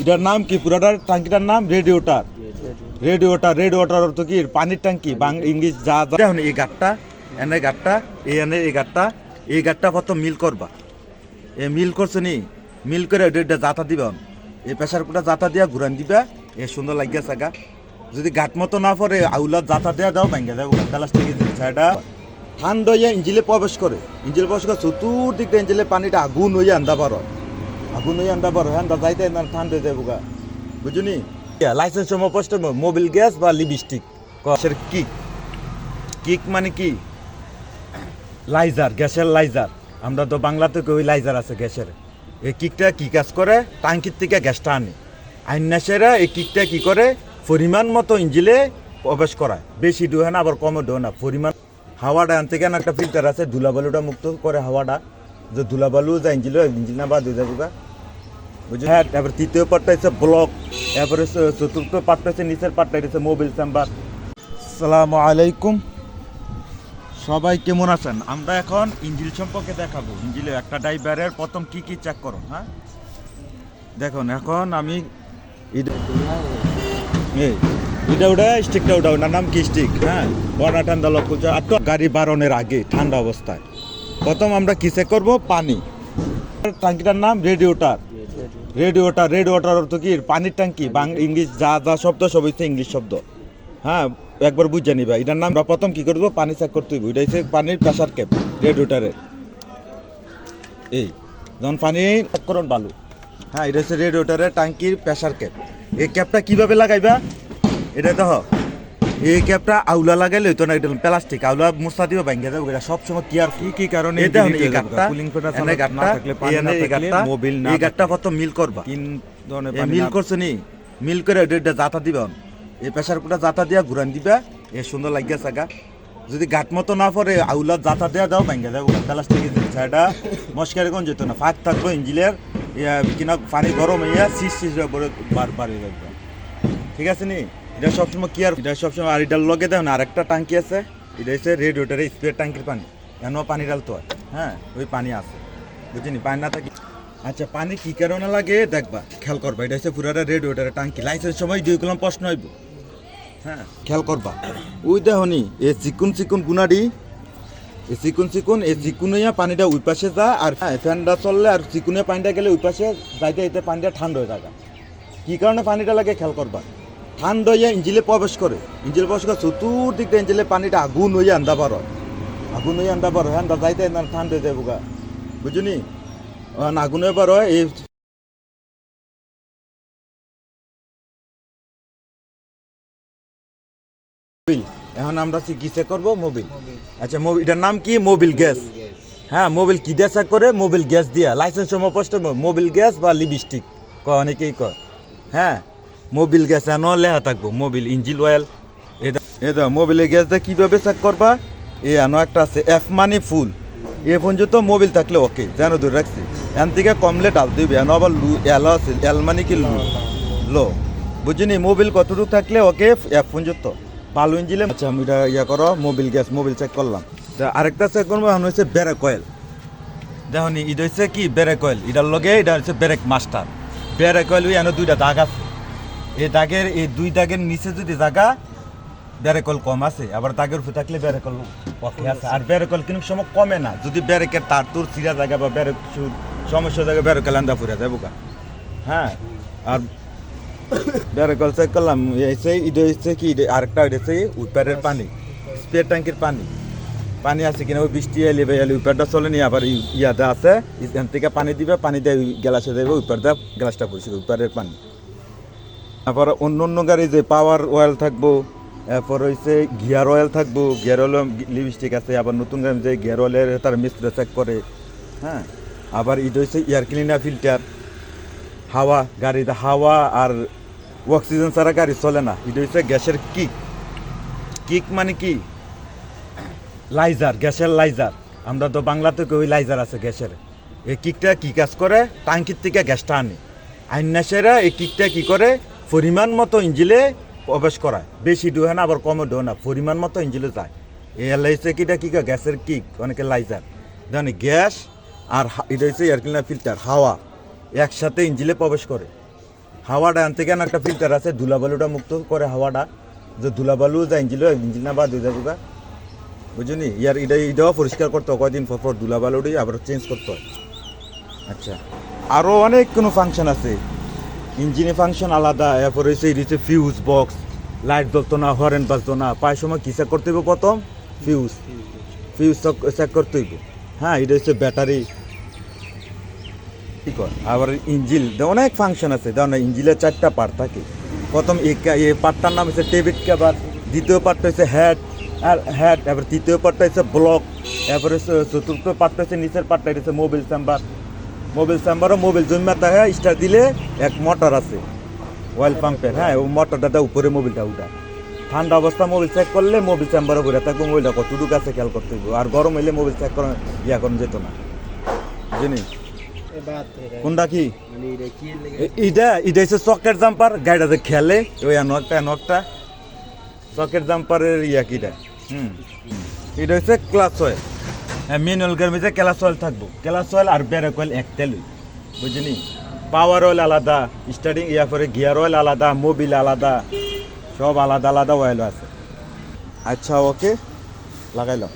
এটার নাম কি? পুরাটার ট্যাঙ্কিটার নাম রেডিওটার রেডিওটার রেডিওটার অর্থ কি? পানির ট্যাঙ্কি, বাং ইংলিশ যা দেখুন, এই গাটটা, এনে গাটটা এই এনে এই গাটটা এই গাটটা প্রথম মিল করবা। এ মিল করছে নি? মিল করে এটা জাতা দিবেন এই প্রেশার কুটা জাতা দিয়া ঘুরান দিবা। এ সুন্দর লাগিয়া সাগা যদি গাট মতো না পরে আউলার জাতা দেওয়া দাও ভাঙ্গে দেবো প্লাস্টিক ছাড়া ঠান্ডা ইঞ্জিলে প্রবেশ করে। ইঞ্জিলে প্রবেশ করে চতুর্দিকটা ইঞ্জিলে পানিটা আগুন হইয়া আন্দা পারো। আগুন হইয়া আন্দা পারো হ্যাঁ যাইতে না, ঠান্ডা যাব গা। বুঝুনি? লাইসেন্স সময় পোস্ট মোবিল গ্যাস বা লিপস্টিক কসের কিক কিক মানে কি? লাইজার গ্যাসের লাইজার আমরা তো বাংলাতে কই লাইজার আছে গ্যাসের। এই কিকটা কি কাজ করে? টাঙ্কির থেকে গ্যাসটা আনে। আইনাসেরা এই কিকটা কি করে? পরিমাণ মতো ইঞ্জিলে প্রবেশ করায়। বেশি ডুহে না, আবার কমে ডুহে না। পরিমাণ হাওয়াটা আনতে কেন একটা ফিল্টার আছে, ধুলাবালুটা মুক্ত করে হাওয়াটা। যে ধুলাবালু যা ইঞ্জিল ইঞ্জিল না বা হয়ে যাব হ্যাঁ তারপর তৃতীয় পার্টটা হচ্ছে ব্লক, তারপরে চতুর্থ পার্টটা হচ্ছে নিচের পার্টটা হচ্ছে মোবাইল চেম্বার সালামু আলাইকুম। সবাই কেমন আছেন? আমরা এখন ইঞ্জিল সম্পর্কে দেখাবো। ইঞ্জিলে একটা ড্রাইভারের প্রথম কি কি চেক করো হ্যাঁ? দেখুন, এখন আমি এটা- এটা ওটা স্টিকটা ওটা ওটার নাম কি স্টিক হ্যাঁ বড়া ঠান্ডা লক্ষ্য আর তো গাড়ি বারণের আগে, ঠান্ডা অবস্থায়। প্রথম আমরা কি চেক করব? পানি। ট্যাঙ্কিটার নাম রেডিওটার। রেডিওটার ওয়াটার অর্থ কি? পানির ট্যাঙ্কি ইংলিশ যা যা শব্দ সব হচ্ছে ইংলিশ শব্দ। হ্যাঁ একবার বুঝে নিবা। এটার নাম আমরা প্রথম কি করব? পানি চেক করতে হইব। এটা হচ্ছে পানির প্রেশার ক্যাপ রেড ওয়াটারের এই যখন পানি করুন বালু। হ্যাঁ এটা হচ্ছে রেড ওয়াটারের ট্যাঙ্কির প্রেশার ক্যাপ এই ক্যাপটা কীভাবে লাগাইবা? এটা দেখো। এই ক্যাপটা আউলা লাগাইলে হইতো না এটা প্লাস্টিক। আউলা মুসা দিও ভাঙ্গে যাবে। এটা কি কি কারণে এটা এই গাটটা যাবে? cooling filler গাটটা থাকলে পানি না থাকলে মোবিল না এই গাটটা কত মিল করবা? তিন ধরনের পানি মিল না- করছে নি? মিল করে এটা এটা জাতা দিবেন এই কুটা জাতা দিয়া ঘুরান দিবা। এ সুন্দর লাগিয়া সাগা যদি গাট মতো না পরে আউলার জাতা দেওয়া দাও ভাঙ্গে যাব। প্লাস্টিক ছাড়া মস্কারে কোন যেত না। ফাঁক থাকব ইঞ্জিলের। কিনা পানি গরম হইয়া পরে বার বাড়ি যাবে ঠিক আছে নি? এটা সবসময় কি আর এটা সবসময় আর এটার লগে দেন আরেকটা টাঙ্কি আছে। এটা হচ্ছে রেড ওটারে স্প্রে টাঙ্কির পানি। এমন পানি ডালতে হয়। হ্যাঁ ওই পানি আছে। বুঝিনি পানি না থাকি আচ্ছা পানি কি কারণে লাগে? দেখবা, খেয়াল করবা। এটা হচ্ছে পুরাটা রেড ওটারে টাঙ্কি লাইসেন্স সময় দুই কলম প্রশ্ন হইব। হ্যাঁ খেয়াল করবা। ওই দেখনি, এ চিকুন চিকুন গুনাডি। এই চিকুন চিকুন এই চিকুনিয়া পানিটা ওই পাশে যা আর হ্যাঁ ফ্যানটা চললে আর চিকুনিয়া পানিটা গেলে ওই পাশে যাইতে যাইতে পানিটা ঠান্ডা হয়ে থাকা কি কারণে পানিটা লাগে? খেয়াল করবা। ঠান্ডা হইয়া ইঞ্জিলে প্রবেশ করে। ইঞ্জিলে প্রবেশ করে চতুর্দিকটা ইঞ্জিলে পানিটা আগুন হইয়া আন্দা পারো আগুন হয়ে আন্দা পারো হ্যাঁ যাইতে না ঠান্ডা হয়ে যাব গা। বুঝুনি? আগুন হয়ে পারো এই এখন আমরা চিকিৎসা করব মোবিল। আচ্ছা মোবিল এটার নাম কি? Mobil gas. হ্যাঁ মোবিল কি দিয়ে চেক করে? মোবিল গ্যাস দিয়া। লাইসেন্স সময় মোবিল গ্যাস বা লিপস্টিক। ক অনেকেই কয়। হ্যাঁ? মোবিল গ্যাস এন লেহা থাকব। মোবিল ইঞ্জিন অয়েল এটা এটা মোবিলের দিয়ে কীভাবে চেক করবা? এ এনো একটা আছে এফ মানে ফুল এ পর্যন্ত মোবিল থাকলে ওকে যেন ধরে রাখছি। এন থেকে কমলে ডাল দিবে। এন আবার লু এল আছে এল মানে কি লু? লো। বুঝিনি মোবিল কতটুকু থাকলে ওকে এফ পর্যন্ত। ভালো ইঞ্জিলে আচ্ছা আমি এটা ইয়া করো মোবিল গ্যাস মোবিল চেক করলাম। তা আরেকটা চেক করব, এখন হচ্ছে ব্রেক অয়েল দেখনি এটা হচ্ছে কি ব্রেক অয়েল এটার লগে, এটা হচ্ছে ব্রেক মাস্টার ব্রেক অয়েল এনে দুইটা দাগ আছে। এই দাগের এই দুই দাগের নিচে যদি জায়গা ব্যারেকল কম আছে। আবার দাগের উপরে থাকলে ব্যারেকল পক্ষে আছে। আর ব্যারেকল কিন্তু সময় কমে না। যদি ব্যারেকের তার তোর চিরা জায়গা বা ব্যারেক সমস্যা জায়গায় ব্যারেকল আন্দা ফুরে যাব কা হ্যাঁ? আর ব্যারেকল চেক করলাম এসে এটা হচ্ছে কি? আরেকটা হচ্ছে উইপারের পানি। স্প্রে ট্যাঙ্কির পানি। পানি আছে কিনা? ওই বৃষ্টি এলে বা এলে উইপারটা চলে নি আবার ইয়াতে আছে। এখান থেকে পানি দিবে পানি দিয়ে গ্লাসে দেবে উইপার দিয়ে গ্লাসটা পরিষ্কার উইপারের পানি। তারপর অন্য অন্য গাড়ি যে পাওয়ার অয়েল থাকব, এরপর হচ্ছে গিয়ার অয়েল থাকব গিয়ার অয়েল লিপস্টিক আছে, আবার নতুন গাড়ি যে গিয়ার অয়েলের তার মিস্ত্রি চেক করে হ্যাঁ? আবার এটা হচ্ছে এয়ার ক্লিনার ফিল্টার হাওয়া গাড়িতে হাওয়া আর অক্সিজেন ছাড়া গাড়ি চলে না, এটা হচ্ছে গ্যাসের কিক কিক মানে কি? লাইজার গ্যাসের লাইজার আমরা তো বাংলাতে কই লাইজার আছে গ্যাসের। এই কিকটা কি কাজ করে? টাঙ্কির থেকে গ্যাসটা আনে। আইনাসেরা এই কিকটা কি করে? পরিমাণ মতো ইঞ্জিলে প্রবেশ করায়। বেশি ডুহে না, আবার কমে ডুহে না। পরিমাণ মতো ইঞ্জিলে যায়। এই এলআইসি কিটা কি গ্যাসের কিক অনেকে লাইজার জানি গ্যাস আর এটা হচ্ছে এয়ার ক্লিনার ফিল্টার হাওয়া। একসাথে ইঞ্জিলে প্রবেশ করে। হাওয়াটা আনতে কেন একটা ফিল্টার আছে, ধুলাবালুটা মুক্ত করে হাওয়াটা। যে ধুলাবালু যা ইঞ্জিল ইঞ্জিল না বা হয়ে যাব গা বুঝলি? ইয়ার এটা এটাও পরিষ্কার করতে হয়। কয়দিন পর পর ধুলাবালুটি আবার চেঞ্জ করতে হয়। আচ্ছা। আরও অনেক কোনো ফাংশন আছে। ইঞ্জিনে ফাংশন আলাদা, এরপরে হচ্ছে হচ্ছে ফিউজ বক্স লাইট জ্বলতো না হরেন বাজতো না পায়ের সময় কী চেক করতে হইব প্রথম? ফিউজ ফিউজ চেক করতে হইব। হ্যাঁ এটা হচ্ছে ব্যাটারি কি কর আবার ইঞ্জিল অনেক ফাংশন আছে দেখো না ইঞ্জিলের চারটা পার্ট থাকে। প্রথম এই পার্টটার নাম হচ্ছে টেবিট কাভার দ্বিতীয় পার্টটা হচ্ছে হেড আর হেড এবার তৃতীয় পার্টটা হচ্ছে ব্লক এরপরে চতুর্থ পার্টটা হচ্ছে নিচের পার্টটা এটা হচ্ছে মোবিল চেম্বার মোবিল চেম্বারও মোবিল জমা থাকে স্টার দিলে এক মোটর আছে অয়েল পাম্পের হ্যাঁ ওই মোটরটা উপরে মোবিলটা উঠা। ঠান্ডা অবস্থা মোবিল চেক করলে মোবিল চেম্বারে ঘুরে থাকব মোবিলটা কতটুকু আছে খেয়াল করতে হইব। আর গরম হইলে মোবিল চেক করা ইয়া করা যেত না। বুঝলি? কোনটা কি? ইটা ইটা হচ্ছে সকেট জাম্পার গাড়িটা যে খেলে ওই নকটা এনো একটা সকেট জাম্পারের ইয়া কিটা হুম। এটা হচ্ছে ক্লাস অয়েল ম্যানুয়াল মধ্যে ক্লাস অয়েল থাকব। ক্লাস অয়েল আর ব্যারেক অয়েল এক তেল বুঝলি? পাওয়ার অয়েল আলাদা স্টার্টিং ইয়ার পরে গিয়ার অয়েল আলাদা মোবিল আলাদা, সব আলাদা আলাদা অয়েল আছে। আচ্ছা ওকে লাগাইলাম